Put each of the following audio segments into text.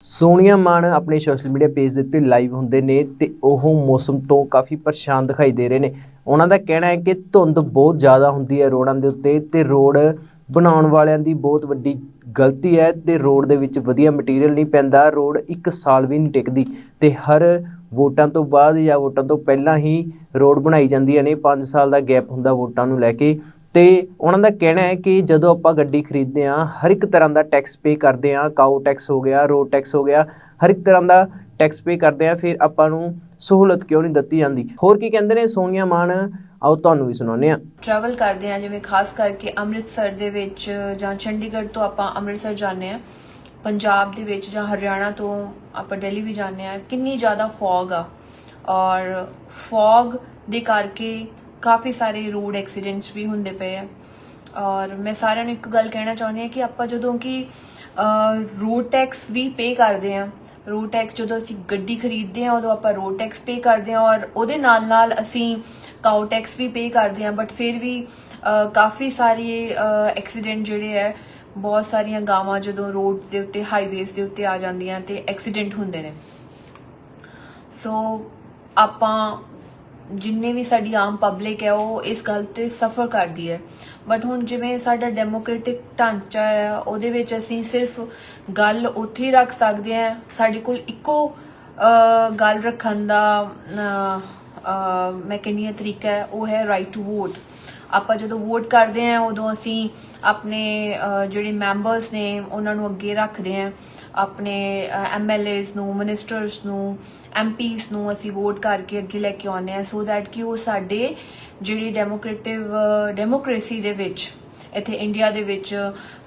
ਸੋਨੀਆ ਮਾਨ ਆਪਣੇ social media page ਦੇ ਉੱਤੇ ਲਾਈਵ ਹੁੰਦੇ ਨੇ ਤੇ ਉਹ ਮੌਸਮ ਤੋਂ ਕਾਫੀ ਪਰੇਸ਼ਾਨ ਦਿਖਾਈ ਦੇ ਰਹੇ ਨੇ। ਉਹਨਾਂ ਦਾ ਕਹਿਣਾ ਹੈ ਕਿ ਧੁੰਦ ਬਹੁਤ ਜ਼ਿਆਦਾ ਹੁੰਦੀ ਹੈ ਰੋਡਾਂ ਦੇ ਉੱਤੇ ਤੇ ਰੋਡ ਬਣਾਉਣ ਵਾਲਿਆਂ ਦੀ ਬਹੁਤ ਵੱਡੀ ਗਲਤੀ ਹੈ ਤੇ ਰੋਡ ਦੇ ਵਿੱਚ ਵਧੀਆ ਮਟੀਰੀਅਲ ਨਹੀਂ ਪੈਂਦਾ, ਰੋਡ ਇੱਕ ਸਾਲ ਵੀ ਨਹੀਂ ਟਿਕਦੀ ਤੇ ਹਰ ਵੋਟਾਂ ਤੋਂ ਬਾਅਦ ਜਾਂ ਵੋਟਾਂ ਤੋਂ ਪਹਿਲਾਂ ਹੀ ਰੋਡ ਬਣਾਈ ਜਾਂਦੀਆਂ ਨੇ। 5 ਸਾਲ ਦਾ ਗੈਪ ਹੁੰਦਾ ਵੋਟਾਂ ਨੂੰ ਲੈ ਕੇ। ਤੇ ਉਹਨਾਂ ਦਾ ਕਹਿਣਾ ਹੈ ਕਿ ਜਦੋਂ ਆਪਾਂ ਗੱਡੀ ਖਰੀਦਦੇ ਹਾਂ, ਹਰ ਇੱਕ ਤਰ੍ਹਾਂ ਦਾ ਟੈਕਸ ਪੇ ਕਰਦੇ ਹਾਂ ਕਾਊ ਟੈਕਸ ਹੋ ਗਿਆ ਰੋਡ ਟੈਕਸ ਹੋ ਗਿਆ, ਹਰ ਇੱਕ ਤਰ੍ਹਾਂ ਦਾ ਟੈਕਸ ਪੇ ਕਰਦੇ ਹਾਂ, ਫਿਰ ਆਪਾਂ ਨੂੰ ਸਹੂਲਤ ਕਿਉਂ ਨਹੀਂ ਦਿੱਤੀ ਜਾਂਦੀ? ਹੋਰ ਕੀ ਕਹਿੰਦੇ ਨੇ? ਸੋਨੀਆ ਮਾਨ, ਆਓ ਤੁਹਾਨੂੰ ਵੀ ਸੁਣਾਉਂਦੇ ਹਾਂ। ਟਰੈਵਲ ਕਰਦੇ ਆ ਜਿਵੇਂ ਖਾਸ ਕਰਕੇ ਅੰਮ੍ਰਿਤਸਰ ਦੇ ਵਿੱਚ ਜਾਂ ਚੰਡੀਗੜ੍ਹ ਤੋਂ ਆਪਾਂ ਅੰਮ੍ਰਿਤਸਰ ਜਾਂਦੇ ਆ ਪੰਜਾਬ ਦੇ ਵਿੱਚ ਜਾਂ ਹਰਿਆਣਾ ਤੋਂ ਆਪਾਂ ਦਿੱਲੀ ਵੀ ਜਾਂਦੇ ਆ ਕਿੰਨੀ ਜ਼ਿਆਦਾ ਫੌਗ ਆ। ਔਰ ਫੌਗ ਦੇ ਕਰਕੇ ਕਾਫੀ ਸਾਰੇ ਰੋਡ ਐਕਸੀਡੈਂਟਸ ਵੀ ਹੁੰਦੇ ਪਏ ਆ। ਔਰ ਮੈਂ ਸਾਰਿਆਂ ਨੂੰ ਇੱਕ ਗੱਲ ਕਹਿਣਾ ਚਾਹੁੰਦੀ ਹਾਂ ਕਿ ਆਪਾਂ ਜਦੋਂ ਕਿ ਰੋਡ ਟੈਕਸ ਵੀ ਪੇ ਕਰਦੇ ਆ ਰੋਡ ਟੈਕਸ ਜਦੋਂ ਅਸੀਂ ਗੱਡੀ ਖਰੀਦਦੇ ਆ ਉਦੋਂ ਆਪਾਂ ਰੋਡ ਟੈਕਸ ਪੇ ਕਰਦੇ ਆ ਔਰ ਉਹਦੇ ਨਾਲ ਨਾਲ ਅਸੀਂ ਕਾਊ ਟੈਕਸ ਵੀ ਪੇ ਕਰਦੇ ਆ ਬਟ ਫਿਰ ਵੀ ਕਾਫੀ ਸਾਰੇ ਐਕਸੀਡੈਂਟ ਜਿਹੜੇ ਹੈ, ਬਹੁਤ ਸਾਰੀਆਂ ਗਾਵਾਂ ਜਦੋਂ ਰੋਡਸ ਦੇ ਉੱਤੇ ਹਾਈਵੇਜ਼ ਦੇ ਉੱਤੇ ਆ ਜਾਂਦੀਆਂ ਤੇ ਐਕਸੀਡੈਂਟ ਹੁੰਦੇ ਨੇ। ਸੋ ਆਪਾਂ ਜਿੰਨੇ ਵੀ ਸਾਡੀ ਆਮ ਪਬਲਿਕ ਹੈ, ਉਹ ਇਸ ਗੱਲ ਤੇ ਸਫਰ ਕਰਦੀ ਹੈ। ਬਟ ਹੁਣ ਜਿਵੇਂ ਸਾਡਾ ਡੈਮੋਕ੍ਰੈਟਿਕ ਢਾਂਚਾ ਹੈ, ਉਹਦੇ ਵਿੱਚ ਅਸੀਂ ਸਿਰਫ ਗੱਲ ਉੱਥੇ ਹੀ ਰੱਖ ਸਕਦੇ ਹਾਂ, ਸਾਡੇ ਕੋਲ ਇੱਕੋ ਗੱਲ ਰੱਖਣ ਦਾ ਮੈਂ ਕਹਿੰਦੀ ਹਾਂ ਤਰੀਕਾ ਹੈ, ਉਹ ਹੈ ਰਾਈਟ ਟੂ ਵੋਟ ਆਪਾਂ ਜਦੋਂ ਵੋਟ ਕਰਦੇ ਹਾਂ, ਉਦੋਂ ਅਸੀਂ ਆਪਣੇ ਜਿਹੜੇ ਮੈਂਬਰਸ ਨੇ, ਉਹਨਾਂ ਨੂੰ ਅੱਗੇ ਰੱਖਦੇ ਹਾਂ। ਆਪਣੇ ਐਮਐਲਏਸ ਨੂੰ ਮਿਨਿਸਟਰਸ ਨੂੰ ਐਮਪੀਸ ਨੂੰ ਅਸੀਂ ਵੋਟ ਕਰਕੇ ਅੱਗੇ ਲੈ ਕੇ ਆਉਂਦੇ ਹਾਂ। ਸੋ ਦੈਟ ਕਿ ਉਹ ਸਾਡੇ ਜਿਹੜੀ ਡੈਮੋਕ੍ਰੇਟਿਵ ਡੈਮੋਕ੍ਰੇਸੀ ਦੇ ਵਿੱਚ, ਇੱਥੇ ਇੰਡੀਆ ਦੇ ਵਿੱਚ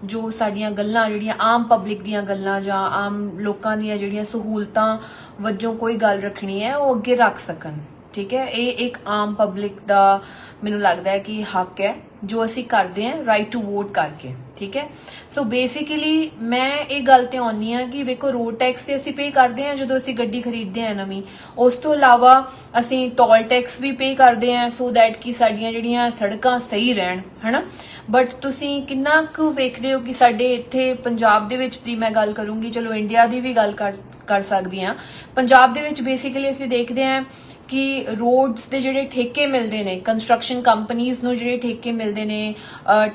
ਜੋ ਸਾਡੀਆਂ ਗੱਲਾਂ, ਜਿਹੜੀਆਂ ਆਮ ਪਬਲਿਕ ਦੀਆਂ ਗੱਲਾਂ ਜਾਂ ਆਮ ਲੋਕਾਂ ਦੀਆਂ ਜਿਹੜੀਆਂ ਸਹੂਲਤਾਂ ਵਜੋਂ ਕੋਈ ਗੱਲ ਰੱਖਣੀ ਹੈ, ਉਹ ਅੱਗੇ ਰੱਖ ਸਕਣ। ਠੀਕ ਹੈ? ਇਹ ਇੱਕ ਆਮ ਪਬਲਿਕ ਦਾ ਮੈਨੂੰ ਲੱਗਦਾ ਹੈ ਕਿ ਹੱਕ ਹੈ, ਜੋ ਅਸੀਂ ਕਰਦੇ ਹਾਂ ਰਾਈਟ ਟੂ ਵੋਟ ਕਰਕੇ, ਠੀਕ ਹੈ? ਸੋ ਬੇਸਿਕਲੀ ਮੈਂ ਇਹ ਗੱਲ ਤੇ ਆਉਣੀ ਆ ਕਿ ਵੇਖੋ ਰੋਡ ਟੈਕਸ ਤੇ ਅਸੀਂ ਪੇ ਕਰਦੇ ਹਾਂ ਜਦੋਂ ਅਸੀਂ ਗੱਡੀ ਖਰੀਦਦੇ ਹਾਂ ਨਵੀਂ। ਉਸ ਤੋਂ ਇਲਾਵਾ ਅਸੀਂ ਟੋਲ ਟੈਕਸ ਵੀ ਪੇ ਕਰਦੇ ਹਾਂ ਸੋ ਦੈਟ ਕਿ ਸਾਡੀਆਂ ਜਿਹੜੀਆਂ ਸੜਕਾਂ ਸਹੀ ਰਹਿਣ, ਹਨਾ? ਬਟ ਤੁਸੀਂ ਕਿੰਨਾ ਕੁ ਵੇਖਦੇ ਹੋ ਕਿ ਸਾਡੇ ਇੱਥੇ ਪੰਜਾਬ ਦੇ ਵਿੱਚ ਦੀ ਮੈਂ ਗੱਲ ਕਰੂੰਗੀ, ਚਲੋ ਇੰਡੀਆ ਦੀ ਵੀ ਗੱਲ ਕਰ ਕਰ ਸਕਦੀ ਹਾਂ। ਪੰਜਾਬ ਦੇ ਵਿੱਚ ਬੇਸਿਕਲੀ ਅਸੀਂ ਦੇਖਦੇ ਹਾਂ ਕਿ ਰੋਡਸ ਦੇ ਜਿਹੜੇ ਠੇਕੇ ਮਿਲਦੇ ਨੇ ਕੰਸਟਰਕਸ਼ਨ ਕੰਪਨੀਆਂ ਨੂੰ ਜਿਹੜੇ ਠੇਕੇ ਮਿਲਦੇ ਨੇ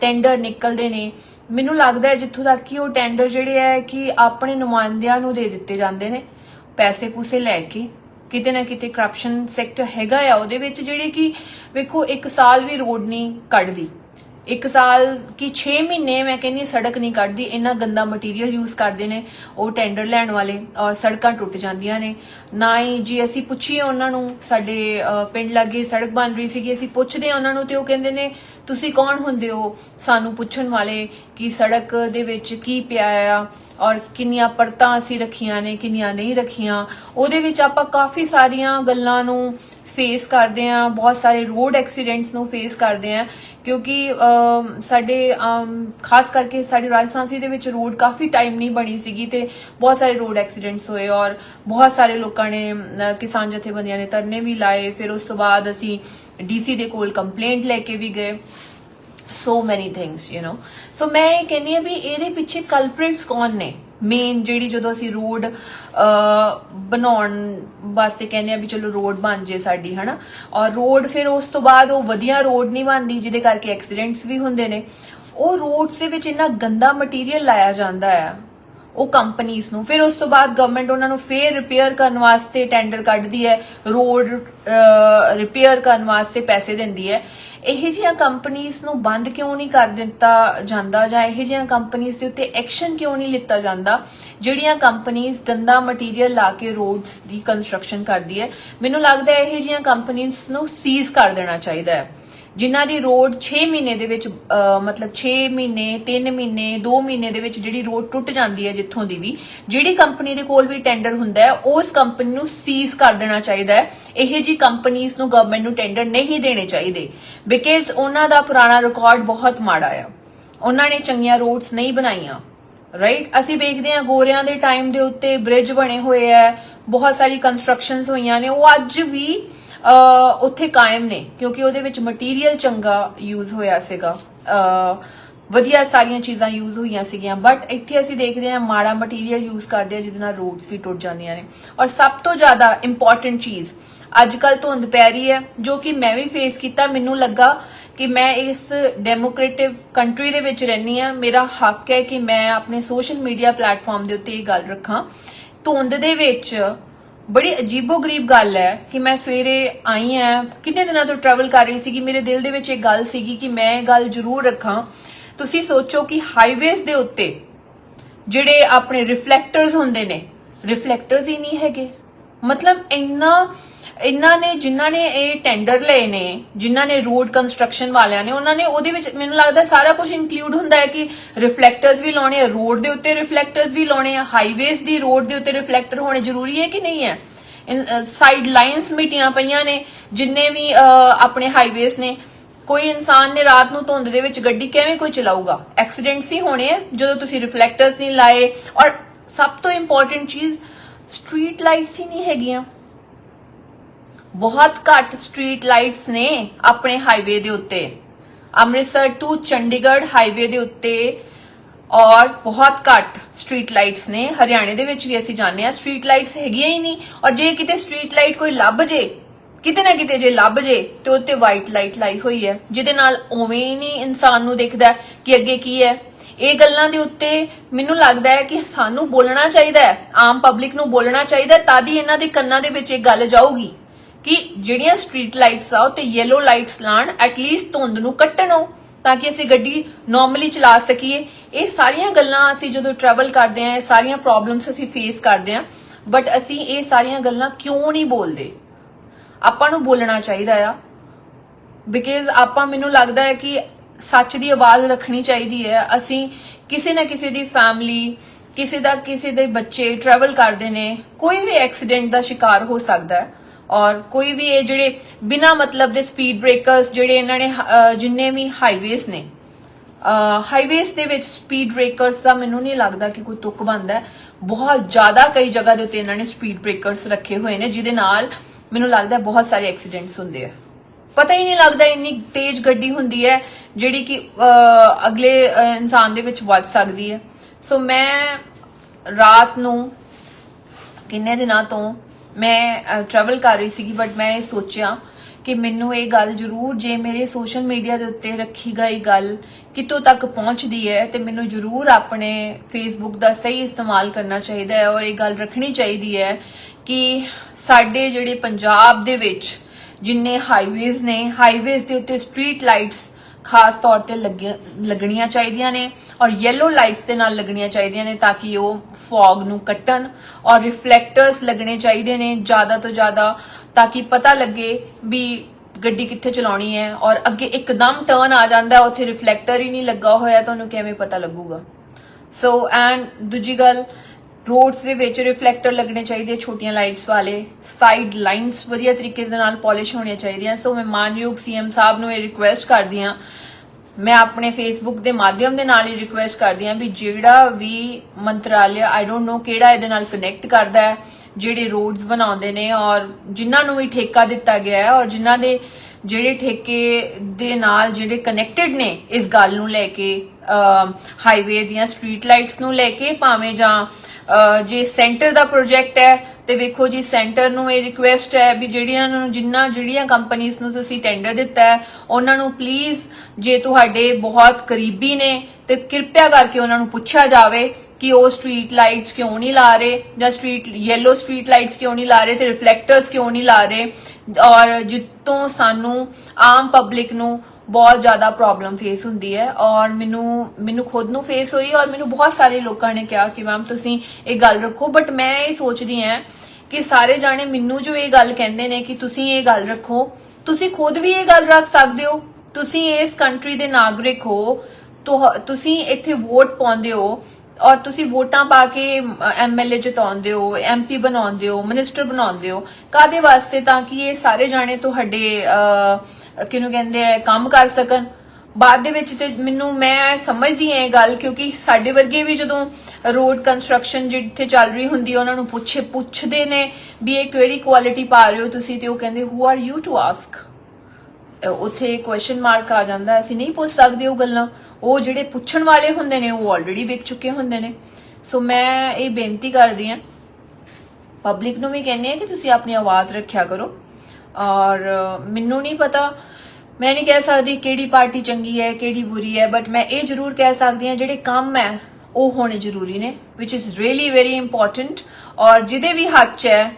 ਟੈਂਡਰ ਨਿਕਲਦੇ ਨੇ, ਮੈਨੂੰ ਲੱਗਦਾ ਹੈ ਜਿੱਥੋਂ ਤੱਕ ਕਿ ਉਹ ਟੈਂਡਰ ਜਿਹੜੇ ਹੈ ਕਿ ਆਪਣੇ ਨੁਮਾਇੰਦਿਆਂ ਨੂੰ ਦੇ ਦਿੱਤੇ ਜਾਂਦੇ ਨੇ, ਪੈਸੇ ਪੂਸੇ ਲੈ ਕੇ, ਕਿਤੇ ਨਾ ਕਿਤੇ ਕਰਪਸ਼ਨ ਸੈਕਟਰ ਹੈਗਾ ਆ ਉਹਦੇ ਵਿੱਚ ਜਿਹੜੇ ਕਿ ਵੇਖੋ ਇੱਕ ਸਾਲ ਵੀ ਰੋਡ ਨਹੀਂ ਕੱਢਦੀ। ਇੱਕ ਸਾਲ ਕੀ 6 ਮਹੀਨੇ ਮੈਂ ਕਹਿੰਨੀ ਸੜਕ ਨਹੀਂ ਕੱਢਦੀ, ਇੰਨਾ ਗੰਦਾ ਮਟੀਰੀਅਲ ਯੂਜ਼ ਕਰਦੇ ਨੇ, ਉਹ ਟੈਂਡਰ ਲੈਣ ਵਾਲੇ ਔਰ ਸੜਕਾਂ ਟੁੱਟ ਜਾਂਦੀਆਂ ਨੇ। ਨਾ ਹੀ ਜੀ ਅਸੀਂ ਪੁੱਛੀਏ ਉਹਨਾਂ ਨੂੰ, ਸਾਡੇ ਪਿੰਡ ਲਾਗੇ ਸੜਕ ਬਣ ਰਹੀ ਸੀਗੀ, ਅਸੀਂ ਪੁੱਛਦੇ ਹਾਂ ਉਹਨਾਂ ਨੂੰ ਤੇ ਉਹ ਕਹਿੰਦੇ ਨੇ, ਤੁਸੀਂ ਕੌਣ ਹੁੰਦੇ ਹੋ? ਸਾਨੂੰ ਪੁੱਛਣ ਵਾਲੇ ਕਿ ਸੜਕ ਦੇ ਵਿੱਚ ਕੀ ਪਿਆ ਆ ਔਰ ਕਿੰਨੀਆਂ ਪਰਤਾਂ ਅਸੀਂ ਰੱਖੀਆਂ ਨੇ, ਕਿੰਨੀਆਂ ਨਹੀਂ ਰੱਖੀਆਂ। ਉਹਦੇ ਵਿੱਚ ਆਪਾਂ ਕਾਫੀ ਸਾਰੀਆਂ ਗੱਲਾਂ ਨੂੰ ਫੇਸ ਕਰਦੇ ਆ ਬਹੁਤ ਸਾਰੇ ਰੋਡ ਐਕਸੀਡੈਂਟਸ ਨੂੰ ਫੇਸ ਕਰਦੇ ਆ ਕਿਉਂਕਿ ਸਾਡੇ ਖਾਸ ਕਰਕੇ ਸਾਡੇ ਰਾਜਸਥਾਨ ਸੀ ਦੇ ਵਿੱਚ ਰੋਡ ਕਾਫੀ ਟਾਈਮ ਨਹੀਂ ਬਣੀ ਸੀਗੀ ਤੇ ਬਹੁਤ ਸਾਰੇ ਰੋਡ ਐਕਸੀਡੈਂਟਸ ਹੋਏ ਔਰ ਬਹੁਤ ਸਾਰੇ ਲੋਕਾਂ ਨੇ ਕਿਸਾਨ ਜਥੇਬੰਦੀਆਂ ਨੇ ਧਰਨੇ ਵੀ ਲਾਏ, ਫਿਰ ਉਸ ਤੋਂ ਬਾਅਦ ਅਸੀਂ ਡੀਸੀ ਦੇ ਕੋਲ ਕੰਪਲੇਂਟ ਲੈ ਕੇ ਵੀ ਗਏ। So many things you know so ਮੈਂ ਇਹ ਕਹਿੰਨੀ ਆ ਵੀ ਇਹਦੇ ਪਿੱਛੇ ਕਲਪ੍ਰਿਟਸ ਕੌਣ ਨੇ? ਮੇਨ ਜਿਹੜੀ ਜਦੋਂ ਅਸੀਂ ਰੋਡ ਬਣਾਉਣ ਵਾਸਤੇ ਕਹਿੰਦੇ ਆ ਵੀ ਚਲੋ ਰੋਡ ਬਣ ਜੇ ਸਾਡੀ, ਹਨਾ? ਔਰ ਰੋਡ ਫਿਰ ਉਸ ਤੋਂ ਬਾਅਦ ਉਹ ਵਧੀਆ ਰੋਡ ਨਹੀਂ ਬਣਦੀ, ਜਿਹਦੇ ਕਰਕੇ ਐਕਸੀਡੈਂਟਸ ਵੀ ਹੁੰਦੇ ਨੇ। ਉਹ ਰੋਡਸ ਦੇ ਵਿੱਚ ਇੰਨਾ ਗੰਦਾ ਮਟੀਰੀਅਲ ਲਾਇਆ ਜਾਂਦਾ ਆ, ਉਹ ਕੰਪਨੀਆਂ ਨੂੰ। ਫਿਰ ਉਸ ਤੋਂ ਬਾਅਦ ਗਵਰਨਮੈਂਟ ਉਹਨਾਂ ਨੂੰ ਫੇਰ ਰਿਪੇਅਰ ਕਰਨ ਵਾਸਤੇ ਟੈਂਡਰ ਕੱਢਦੀ ਹੈ ਰੋਡ ਰਿਪੇਅਰ ਕਰਨ ਵਾਸਤੇ ਪੈਸੇ ਦਿੰਦੀ ਹੈ। ਇਹ ਜਿਹੀਆਂ ਕੰਪਨੀਆਂ ਨੂੰ ਬੰਦ ਕਿਉਂ ਨਹੀਂ ਕਰ ਦਿੱਤਾ ਜਾਂਦਾ ਜਾਂ ਇਹ ਜਿਹੀਆਂ ਕੰਪਨੀਆਂ ਦੇ ਉੱਤੇ ਐਕਸ਼ਨ ਕਿਉਂ ਨਹੀਂ ਲਿੱਤਾ ਜਾਂਦਾ, ਜਿਹੜੀਆਂ ਕੰਪਨੀਆਂ ਗੰਦਾ ਮਟੀਰੀਅਲ ਲਾ ਕੇ ਰੋਡਸ ਦੀ ਕੰਸਟਰਕਸ਼ਨ ਕਰਦੀ ਹੈ, ਮੈਨੂੰ ਲੱਗਦਾ ਹੈ ਇਹ ਜਿਹੀਆਂ ਕੰਪਨੀਆਂ ਨੂੰ ਸੀਜ਼ ਕਰ ਦੇਣਾ ਚਾਹੀਦਾ ਹੈ। ਜਿਨ੍ਹਾਂ ਦੀ ਰੋਡ 6 ਮਹੀਨੇ ਦੇ ਵਿੱਚ ਮਤਲਬ 6 ਮਹੀਨੇ 3 ਮਹੀਨੇ 2 ਮਹੀਨੇ ਦੇ ਵਿੱਚ ਜਿਹੜੀ ਰੋਡ ਟੁੱਟ ਜਾਂਦੀ ਹੈ ਜਿੱਥੋਂ ਦੀ ਵੀ, ਜਿਹੜੀ ਕੰਪਨੀ ਦੇ ਕੋਲ ਵੀ ਟੈਂਡਰ ਹੁੰਦਾ ਹੈ, ਉਸ ਕੰਪਨੀ ਨੂੰ ਸੀਜ਼ ਕਰ ਦੇਣਾ ਚਾਹੀਦਾ ਹੈ। ਇਹ ਜੀ ਕੰਪਨੀਆਂ ਨੂੰ ਗਵਰਨਮੈਂਟ ਨੂੰ ਟੈਂਡਰ ਨਹੀਂ ਦੇਣੇ ਚਾਹੀਦੇ ਬਿਕਾਜ਼ ਉਹਨਾਂ ਦਾ ਪੁਰਾਣਾ ਰਿਕਾਰਡ ਬਹੁਤ ਮਾੜਾ ਆ। ਉਹਨਾਂ ਨੇ ਚੰਗੀਆਂ ਰੋਡਸ ਨਹੀਂ ਬਣਾਈਆਂ ਰਾਈਟ ਅਸੀਂ ਵੇਖਦੇ ਹਾਂ ਗੋਰਿਆਂ ਦੇ ਟਾਈਮ ਦੇ ਉੱਤੇ ਬ੍ਰਿਜ ਬਣੇ ਹੋਏ ਆ ਬਹੁਤ ਸਾਰੀ ਕੰਸਟਰਕਸ਼ਨਸ ਹੋਈਆਂ ਨੇ, ਉਹ ਅੱਜ ਵੀ ਉੱਥੇ ਕਾਇਮ ਨੇ, ਕਿਉਂਕਿ ਉਹਦੇ ਵਿੱਚ ਮਟੀਰੀਅਲ ਚੰਗਾ ਯੂਜ਼ ਹੋਇਆ ਸੀਗਾ। ਵਧੀਆ ਸਾਰੀਆਂ ਚੀਜ਼ਾਂ ਯੂਜ਼ ਹੋਈਆਂ ਸੀਗੀਆਂ ਬਟ ਇੱਥੇ ਅਸੀਂ ਦੇਖਦੇ ਹਾਂ ਮਾੜਾ ਮਟੀਰੀਅਲ ਯੂਜ਼ ਕਰਦੇ ਆ, ਜਿਹਦੇ ਨਾਲ ਰੋਡਸ ਵੀ ਟੁੱਟ ਜਾਂਦੀਆਂ ਨੇ। ਔਰ ਸਭ ਤੋਂ ਜ਼ਿਆਦਾ ਇੰਪੋਰਟੈਂਟ ਚੀਜ਼ ਅੱਜ ਕੱਲ ਧੁੰਦ ਪੈ ਰਹੀ ਹੈ, ਜੋ ਕਿ ਮੈਂ ਵੀ ਫੇਸ ਕੀਤਾ, ਮੈਨੂੰ ਲੱਗਾ ਕਿ ਮੈਂ ਇਸ ਡੈਮੋਕ੍ਰੇਟਿਵ ਕੰਟਰੀ ਦੇ ਵਿੱਚ ਰਹਿੰਦੀ ਆ ਮੇਰਾ ਹੱਕ ਹੈ ਕਿ ਮੈਂ ਆਪਣੇ ਸੋਸ਼ਲ ਮੀਡੀਆ ਪਲੇਟਫਾਰਮ ਦੇ ਉੱਤੇ ਇਹ ਗੱਲ ਰੱਖਾਂ। ਧੁੰਦ ਦੇ ਵਿੱਚ ਬੜੀ ਅਜੀਬੋ-ਗਰੀਬ ਗੱਲ ਹੈ ਕਿ ਮੈਂ ਸਵੇਰੇ ਆਈ ਆ ਕਿੰਨੇ ਦਿਨਾਂ ਤੋਂ ਟਰੈਵਲ ਕਰ ਰਹੀ ਸੀ ਕਿ ਮੇਰੇ ਦਿਲ ਦੇ ਵਿੱਚ ਇੱਕ ਗੱਲ ਸੀਗੀ ਕਿ ਮੈਂ ਇਹ ਗੱਲ ਜ਼ਰੂਰ ਰੱਖਾਂ। ਤੁਸੀਂ ਸੋਚੋ ਕਿ ਹਾਈਵੇਜ਼ ਦੇ ਉੱਤੇ ਜਿਹੜੇ ਆਪਣੇ ਰਿਫਲੈਕਟਰਸ ਹੁੰਦੇ ਨੇ ਰਿਫਲੈਕਟਰਸ ਹੀ ਨਹੀਂ ਹੈਗੇ। ਮਤਲਬ ਇੰਨਾ ਇਹਨਾਂ ਨੇ, ਜਿਨ੍ਹਾਂ ਨੇ ਇਹ ਟੈਂਡਰ ਲਏ ਨੇ, ਜਿਨ੍ਹਾਂ ਨੇ ਰੋਡ ਕੰਸਟਰਕਸ਼ਨ ਵਾਲਿਆਂ ਨੇ, ਉਹਨਾਂ ਨੇ ਉਹਦੇ ਵਿੱਚ ਮੈਨੂੰ ਲੱਗਦਾ ਸਾਰਾ ਕੁਝ ਇਨਕਲੂਡ ਹੁੰਦਾ ਹੈ ਕਿ ਰਿਫਲੈਕਟਰਸ ਵੀ ਲਾਉਣੇ ਆ ਰੋਡ ਦੇ ਉੱਤੇ ਰਿਫਲੈਕਟਰਸ ਵੀ ਲਾਉਣੇ ਆ ਹਾਈਵੇਜ਼ ਦੀ ਰੋਡ ਦੇ ਉੱਤੇ ਰਿਫਲੈਕਟਰ ਹੋਣੇ ਜ਼ਰੂਰੀ ਹੈ ਕਿ ਨਹੀਂ ਹੈ? ਸਾਈਡ ਲਾਈਨਸ ਮਿਟੀਆਂ ਪਈਆਂ ਨੇ, ਜਿੰਨੇ ਵੀ ਆਪਣੇ ਹਾਈਵੇਜ਼ ਨੇ। ਕੋਈ ਇਨਸਾਨ ਨੇ ਰਾਤ ਨੂੰ ਧੁੰਦ ਦੇ ਵਿੱਚ ਗੱਡੀ ਕਿਵੇਂ ਕੋਈ ਚਲਾਊਗਾ? ਐਕਸੀਡੈਂਟਸ ਹੀ ਹੋਣੇ ਆ, ਜਦੋਂ ਤੁਸੀਂ ਰਿਫਲੈਕਟਰਸ ਨਹੀਂ ਲਾਏ। ਔਰ ਸਭ ਤੋਂ ਇੰਪੋਰਟੈਂਟ ਚੀਜ਼ ਸਟਰੀਟ ਲਾਈਟਸ ਹੀ ਨਹੀਂ ਹੈਗੀਆਂ। ਬਹੁਤ ਘੱਟ ਸਟਰੀਟ ਲਾਈਟਸ ਨੇ ਆਪਣੇ ਹਾਈਵੇ ਦੇ ਉੱਤੇ। ਅੰਮ੍ਰਿਤਸਰ ਟੂ ਚੰਡੀਗੜ੍ਹ ਹਾਈਵੇ ਦੇ ਉੱਤੇ ਔਰ ਬਹੁਤ ਘੱਟ ਸਟਰੀਟ ਲਾਈਟਸ ਨੇ। ਹਰਿਆਣੇ ਦੇ ਵਿੱਚ ਵੀ ਅਸੀਂ ਜਾਣਦੇ ਆ ਸਟਰੀਟ ਲਾਈਟਸ ਹੈਗੀਆਂ ਹੀ ਨਹੀਂ। ਔਰ ਜੇ ਕਿਤੇ ਸਟਰੀਟ ਲਾਈਟ ਕੋਈ ਲੱਭ ਜੇ ਕਿਤੇ ਨਾ ਕਿਤੇ ਜੇ ਲੱਭ ਜੇ ਤੇ ਉੱਤੇ ਵਾਈਟ ਲਾਈਟ ਲਾਈ ਹੋਈ ਹੈ। ਜਿਹਦੇ ਨਾਲ ਉਵੇਂ ਹੀ ਨਹੀਂ ਇਨਸਾਨ ਨੂੰ ਦਿਖਦਾ ਕਿ ਅੱਗੇ ਕੀ ਹੈ। ਇਹ ਗੱਲਾਂ ਦੇ ਉੱਤੇ ਮੈਨੂੰ ਲੱਗਦਾ ਹੈ ਕਿ ਸਾਨੂੰ ਬੋਲਣਾ ਚਾਹੀਦਾ ਹੈ ਆਮ ਪਬਲਿਕ ਨੂੰ ਬੋਲਣਾ ਚਾਹੀਦਾ ਹੈ, ਤਦ ਹੀ ਇਹਨਾਂ ਦੇ ਕੰਨਾਂ ਦੇ ਵਿੱਚ ਇਹ ਗੱਲ ਜਾਊਗੀ। ਕਿ ਜਿਹੜੀਆਂ ਸਟਰੀਟ ਲਾਈਟਸ ਆ ਉਹ ਉੱਤੇ ਯੈਲੋ ਲਾਈਟਸ ਲਾਣ ਐਟਲੀਸਟ ਧੁੰਦ ਨੂੰ ਕੱਟਣੋ ਤਾਂ ਕਿ ਅਸੀਂ ਗੱਡੀ ਨਾਰਮਲੀ ਚਲਾ ਸਕੀਏ। ਇਹ ਸਾਰੀਆਂ ਗੱਲਾਂ ਅਸੀਂ ਜਦੋਂ ਟਰੈਵਲ ਕਰਦੇ ਆਂ ਇਹ ਸਾਰੀਆਂ ਪ੍ਰੋਬਲਮਸ ਅਸੀਂ ਫੇਸ ਕਰਦੇ ਆਂ ਬਟ ਅਸੀਂ ਇਹ ਸਾਰੀਆਂ ਗੱਲਾਂ ਕਿਉਂ ਨਹੀਂ ਬੋਲਦੇ? ਆਪਾਂ ਨੂੰ ਬੋਲਣਾ ਚਾਹੀਦਾ ਆ। ਬਿਕਾਜ਼ ਆਪਾਂ ਮੈਨੂੰ ਲੱਗਦਾ ਹੈ ਕਿ ਸੱਚ ਦੀ ਆਵਾਜ਼ ਰੱਖਣੀ ਚਾਹੀਦੀ ਹੈ। ਅਸੀਂ ਕਿਸੇ ਨਾ ਕਿਸੇ ਦੀ ਫੈਮਿਲੀ ਕਿਸੇ ਦਾ ਕਿਸੇ ਦੇ ਬੱਚੇ ਟਰੈਵਲ ਕਰਦੇ ਨੇ, ਕੋਈ ਵੀ ਐਕਸੀਡੈਂਟ ਦਾ ਸ਼ਿਕਾਰ ਹੋ ਸਕਦਾ ਹੈ। ਔਰ ਕੋਈ ਵੀ ਇਹ ਜਿਹੜੇ ਬਿਨਾ ਮਤਲਬ ਦੇ ਸਪੀਡ ਬ੍ਰੇਕਰਸ ਜਿਹੜੇ ਇਹਨਾਂ ਨੇ ਜਿੰਨੇ ਵੀ ਹਾਈਵੇਜ਼ ਨੇ ਹਾਈਵੇਜ਼ ਦੇ ਵਿੱਚ ਸਪੀਡ ਬ੍ਰੇਕਰਸ ਦਾ ਮੈਨੂੰ ਨਹੀਂ ਲੱਗਦਾ ਕਿ ਕੋਈ ਤੁੱਕ ਬੰਦਾ ਬਹੁਤ ਜ਼ਿਆਦਾ ਕਈ ਜਗ੍ਹਾ ਦੇ ਉੱਤੇ ਇਹਨਾਂ ਨੇ ਸਪੀਡ ਬ੍ਰੇਕਰਸ ਰੱਖੇ ਹੋਏ ਨੇ, ਜਿਹਦੇ ਨਾਲ ਮੈਨੂੰ ਲੱਗਦਾ ਬਹੁਤ ਸਾਰੇ ਐਕਸੀਡੈਂਟਸ ਹੁੰਦੇ ਆ। ਪਤਾ ਹੀ ਨਹੀਂ ਲੱਗਦਾ ਇੰਨੀ ਤੇਜ਼ ਗੱਡੀ ਹੁੰਦੀ ਹੈ, ਜਿਹੜੀ ਕਿ ਅਗਲੇ ਇਨਸਾਨ ਦੇ ਵਿੱਚ ਵੱਜ ਸਕਦੀ ਹੈ। ਸੋ ਮੈਂ ਰਾਤ ਨੂੰ ਕਿੰਨੇ ਦਿਨਾਂ ਤੋਂ ਮੈਂ ਟਰੈਵਲ ਕਰ ਰਹੀ ਸੀਗੀ ਬਟ ਮੈਂ ਇਹ ਸੋਚਿਆ ਕਿ ਮੈਨੂੰ ਇਹ ਗੱਲ ਜ਼ਰੂਰ, ਜੇ ਮੇਰੇ ਸੋਸ਼ਲ ਮੀਡੀਆ ਦੇ ਉੱਤੇ ਰੱਖੀ ਗਈ ਗੱਲ ਕਿਤੋਂ ਤੱਕ ਪਹੁੰਚਦੀ ਹੈ, ਤੇ ਮੈਨੂੰ ਜ਼ਰੂਰ ਆਪਣੇ ਫੇਸਬੁੱਕ ਦਾ ਸਹੀ ਇਸਤੇਮਾਲ ਕਰਨਾ ਚਾਹੀਦਾ ਹੈ ਔਰ ਇਹ ਗੱਲ ਰੱਖਣੀ ਚਾਹੀਦੀ ਹੈ ਕਿ ਸਾਡੇ ਜਿਹੜੇ ਪੰਜਾਬ ਦੇ ਵਿੱਚ ਜਿੰਨੇ ਹਾਈਵੇਜ਼ ਨੇ ਹਾਈਵੇਜ਼ ਦੇ ਉੱਤੇ ਸਟਰੀਟ ਲਾਈਟਸ ਖਾਸ ਤੌਰ ਤੇ ਲੱਗੀਆਂ- ਲੱਗਣੀਆਂ ਚਾਹੀਦੀਆਂ ਨੇ ਔਰ ਯੈਲੋ ਲਾਈਟਸ ਦੇ ਨਾਲ ਲੱਗਣੀਆਂ ਚਾਹੀਦੀਆਂ ਨੇ ਤਾਂ ਕਿ ਉਹ ਫੌਗ ਨੂੰ ਕੱਟਣ ਔਰ ਰਿਫਲੈਕਟਰਸ ਲੱਗਣੇ ਚਾਹੀਦੇ ਨੇ ਜ਼ਿਆਦਾ ਤੋਂ ਜ਼ਿਆਦਾ ਤਾਂ ਕਿ ਪਤਾ ਲੱਗੇ ਵੀ ਗੱਡੀ ਕਿੱਥੇ ਚਲਾਉਣੀ ਹੈ ਔਰ ਅੱਗੇ ਇੱਕਦਮ ਟਰਨ ਆ ਜਾਂਦਾ, ਉੱਥੇ ਰਿਫਲੈਕਟਰ ਹੀ ਨਹੀਂ ਲੱਗਾ ਹੋਇਆ ਤੁਹਾਨੂੰ ਕਿਵੇਂ ਪਤਾ ਲੱਗੂਗਾ। ਸੋ ਐਂਡ ਦੂਜੀ ਗੱਲ ਰੋਡਸ ਦੇ ਵਿੱਚ ਰਿਫਲੈਕਟਰ ਲੱਗਣੇ ਚਾਹੀਦੇ, ਛੋਟੀਆਂ ਲਾਈਟਸ ਵਾਲੇ ਸਾਈਡ ਲਾਈਨਸ ਵਧੀਆ ਤਰੀਕੇ ਦੇ ਨਾਲ ਪਾਲਿਸ਼ ਹੋਣੀਆਂ ਚਾਹੀਦੀਆਂ। ਸੋ ਮੈਂ ਮਾਨਯੋਗ ਸੀਐਮ ਸਾਹਿਬ ਨੂੰ ਇਹ ਰਿਕੁਐਸਟ ਕਰਦੀ ਹਾਂ। ਮੈਂ ਆਪਣੇ ਫੇਸਬੁੱਕ ਦੇ ਮਾਧਿਅਮ ਦੇ ਨਾਲ ਹੀ ਰਿਕੁਐਸਟ ਕਰਦੀ ਹਾਂ ਵੀ ਜਿਹੜਾ ਵੀ ਮੰਤਰਾਲੇ ਆਈ ਡੋਨਟ ਨੋ ਕਿਹੜਾ ਇਹਦੇ ਨਾਲ ਕਨੈਕਟ ਕਰਦਾ ਹੈ, ਜਿਹੜੇ ਰੋਡਸ ਬਣਾਉਂਦੇ ਨੇ ਔਰ ਜਿਨ੍ਹਾਂ ਨੂੰ ਵੀ ਠੇਕਾ ਦਿੱਤਾ ਗਿਆ ਹੈ ਔਰ ਜਿਨ੍ਹਾਂ ਦੇ, ਜਿਹੜੇ ਠੇਕੇ ਦੇ ਨਾਲ ਜਿਹੜੇ ਕਨੈਕਟਡ ਨੇ ਇਸ ਗੱਲ ਨੂੰ ਲੈ ਕੇ ਹਾਈਵੇ ਦੀਆਂ ਸਟਰੀਟ ਲਾਈਟਸ ਨੂੰ ਲੈ ਕੇ, ਭਾਵੇਂ ਜਾਂ ਜੇ ਸੈਂਟਰ ਦਾ ਪ੍ਰੋਜੈਕਟ ਹੈ, ਤੇ ਵੇਖੋ ਜੀ ਸੈਂਟਰ ਨੂੰ ਇਹ ਰਿਕੁਐਸਟ ਹੈ ਵੀ ਜਿਹੜੀਆਂ ਨੂੰ ਜਿੰਨਾ ਜਿਹੜੀਆਂ ਕੰਪਨੀਆਂ ਨੂੰ ਤੁਸੀਂ ਟੈਂਡਰ ਦਿੱਤਾ ਹੈ, ਉਹਨਾਂ ਨੂੰ ਪਲੀਜ਼ ਜੇ ਤੁਹਾਡੇ ਬਹੁਤ ਕਰੀਬੀ ਨੇ, ਤੇ ਕਿਰਪਾ ਕਰਕੇ ਉਹਨਾਂ ਨੂੰ ਪੁੱਛਿਆ ਜਾਵੇ ਕਿ ਉਹ ਸਟਰੀਟ ਲਾਈਟਸ ਕਿਉਂ ਨਹੀਂ ਲਾ ਰਹੇ, ਜਾਂ ਸਟਰੀਟ ਯੈਲੋ ਸਟਰੀਟ ਲਾਈਟਸ ਕਿਉਂ ਨਹੀਂ ਲਾ ਰਹੇ, ਤੇ ਰਿਫਲੈਕਟਰਸ ਕਿਉਂ ਨਹੀਂ ਲਾ ਰਹੇ, ਔਰ ਜਿੱਤੋਂ ਸਾਨੂੰ ਆਮ ਪਬਲਿਕ ਨੂੰ ਬਹੁਤ ਜ਼ਿਆਦਾ ਪ੍ਰੋਬਲਮ ਫੇਸ ਹੁੰਦੀ ਹੈ ਔਰ ਮੈਨੂੰ ਮੈਨੂੰ ਖੁਦ ਨੂੰ ਫੇਸ ਹੋਈ ਔਰ ਮੈਨੂੰ ਬਹੁਤ ਸਾਰੇ ਲੋਕਾਂ ਨੇ ਕਿਹਾ ਕਿ ਮੈਮ ਤੁਸੀਂ ਇਹ ਗੱਲ ਰੱਖੋ। ਬਟ ਮੈਂ ਇਹ ਸੋਚਦੀ ਹਾਂ ਕਿ ਸਾਰੇ ਜਾਣੇ ਮੈਨੂੰ ਜੋ ਇਹ ਗੱਲ ਕਹਿੰਦੇ ਨੇ ਕਿ ਤੁਸੀਂ ਇਹ ਗੱਲ ਰੱਖੋ ਤੁਸੀਂ ਖੁਦ ਵੀ ਇਹ ਗੱਲ ਰੱਖ ਸਕਦੇ ਹੋ। ਤੁਸੀਂ ਇਸ ਕੰਟਰੀ ਦੇ ਨਾਗਰਿਕ ਹੋ ਤੁਸੀਂ ਇੱਥੇ ਵੋਟ ਪਾਉਂਦੇ ਹੋ ਔਰ ਤੁਸੀਂ ਵੋਟਾਂ ਪਾ ਕੇ ਐਮਐਲਏ ਜਿਤਾਉਂਦੇ ਹੋ ਐਮਪੀ ਬਣਾਉਂਦੇ ਹੋ ਮਿਨਿਸਟਰ ਬਣਾਉਂਦੇ ਹੋ। ਕਾਦੇ ਵਾਸਤੇ ਤਾਂ ਕਿ ਇਹ ਸਾਰੇ ਜਾਣੇ ਤੁਹਾਡੇ ਅਹ, ਕਿਹਨੂੰ ਕਹਿੰਦੇ ਆ ਕੰਮ ਕਰ ਸਕਣ। ਬਾਅਦ ਦੇ ਵਿੱਚ ਤੇ ਮੈਨੂੰ, ਮੈਂ ਸਮਝਦੀ ਹਾਂ ਇਹ ਗੱਲ, ਕਿਉਂਕਿ ਸਾਡੇ ਵਰਗੇ ਵੀ ਜਦੋਂ ਰੋਡ ਕੰਸਟਰਕਸ਼ਨ ਜਿੱਥੇ ਚੱਲ ਰਹੀ ਹੁੰਦੀ ਹੈ ਉਹਨਾਂ ਨੂੰ ਪੁੱਛੇ, ਪੁੱਛਦੇ ਨੇ ਵੀ ਇਹ ਕਿਹੜੀ ਕੁਆਲਿਟੀ ਪਾ ਰਹੇ ਹੋ ਤੁਸੀਂ, ਤੇ ਉਹ ਕਹਿੰਦੇ who are you to ask ਉੱਥੇ ਕੁਐਸਚਨ ਮਾਰਕ ਆ ਜਾਂਦਾ, ਅਸੀਂ ਨਹੀਂ ਪੁੱਛ ਸਕਦੇ ਉਹ ਗੱਲਾਂ। ਉਹ ਜਿਹੜੇ ਪੁੱਛਣ ਵਾਲੇ ਹੁੰਦੇ ਨੇ, ਉਹ ਆਲਰੇਡੀ ਵਿਕ ਚੁੱਕੇ ਹੁੰਦੇ ਨੇ। ਸੋ ਮੈਂ ਇਹ ਬੇਨਤੀ ਕਰਦੀ ਹਾਂ ਪਬਲਿਕ ਨੂੰ ਵੀ ਕਹਿੰਦੇ ਆ ਕਿ ਤੁਸੀਂ ਆਪਣੀ ਆਵਾਜ਼ ਰੱਖਿਆ ਕਰੋ। ਔਰ ਮੈਨੂੰ ਨਹੀਂ ਪਤਾ। ਮੈਂ ਨਹੀਂ ਕਹਿ ਸਕਦੀ ਕਿਹੜੀ ਪਾਰਟੀ ਚੰਗੀ ਹੈ, ਕਿਹੜੀ ਬੁਰੀ ਹੈ ਬਟ ਮੈਂ ਇਹ ਜ਼ਰੂਰ ਕਹਿ ਸਕਦੀ ਹਾਂ, ਜਿਹੜੇ ਕੰਮ ਹੈ, ਉਹ ਹੋਣੇ ਜ਼ਰੂਰੀ ਨੇ, which is really very important ਔਰ ਜਿਹਦੇ ਵੀ ਹੱਥ 'ਚ ਹੈ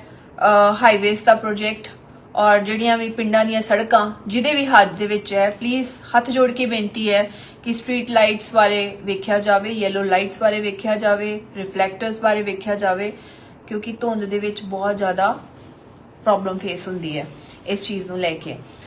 ਹਾਈਵੇਜ਼ ਦਾ ਪ੍ਰੋਜੈਕਟ ਔਰ ਜਿਹੜੀਆਂ ਵੀ ਪਿੰਡਾਂ ਦੀਆਂ ਸੜਕਾਂ, ਜਿਹਦੇ ਵੀ ਹੱਥ ਦੇ ਵਿੱਚ ਹੈ ਪਲੀਜ਼ ਹੱਥ ਜੋੜ ਕੇ ਬੇਨਤੀ ਹੈ ਕਿ ਸਟਰੀਟ ਲਾਈਟਸ ਬਾਰੇ ਵੇਖਿਆ ਜਾਵੇ ਯੈਲੋ ਲਾਈਟਸ ਬਾਰੇ ਵੇਖਿਆ ਜਾਵੇ ਰਿਫਲੈਕਟਰਸ ਬਾਰੇ ਵੇਖਿਆ ਜਾਵੇ, ਕਿਉਂਕਿ ਧੁੰਦ ਦੇ ਵਿੱਚ ਬਹੁਤ ਜ਼ਿਆਦਾ ਪ੍ਰੋਬਲਮ ਫੇਸ ਹੁੰਦੀ ਹੈ। ਇਸ ਚੀਜ਼ ਨੂੰ ਲੈ ਕੇ